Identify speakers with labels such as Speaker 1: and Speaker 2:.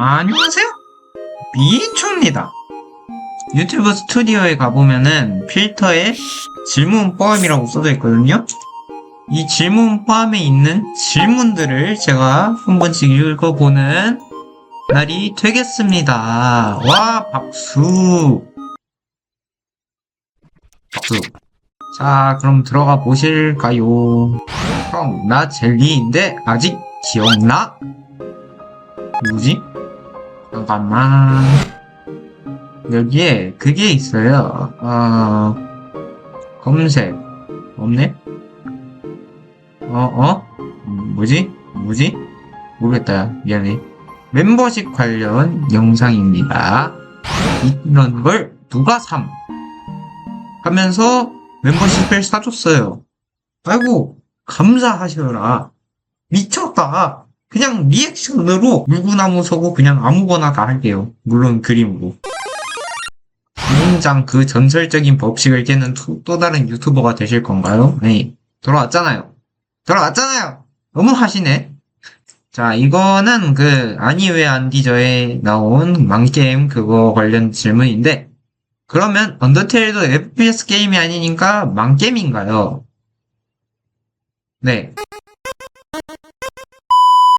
Speaker 1: 안녕하세요. 미인초입니다. 유튜브 스튜디오에 가보면은 필터에 질문 포함이라고 써져 있거든요. 이 질문 포함에 있는 질문들을 제가 한 번씩 읽어보는 날이 되겠습니다. 와, 박수. 박수. 자, 그럼 들어가 보실까요? 형, 나 젤리인데 아직 기억나? 누구지? 잠깐만. 여기에 그게 있어요. 어, 검색. 없네? 어, 어? 음, 뭐지? 뭐지? 모르겠다. 미안해. 멤버십 관련 영상입니다. 이런 걸 누가 삼? 하면서 멤버십을 사줬어요. 아이고, 감사하셔라. 미쳤다. 그냥 리액션으로 물구나무 서고 그냥 아무거나 다 할게요. 물론 그림으로. 당장 그 전설적인 법칙을 깨는 또, 또 다른 유튜버가 되실 건가요? 네. 돌아왔잖아요. 돌아왔잖아요! 너무 하시네. 자, 이거는 그, 아니 왜 안 뒤져에 나온 망게임 그거 관련 질문인데, 그러면 언더테일도 FPS 게임이 아니니까 망게임인가요? 네.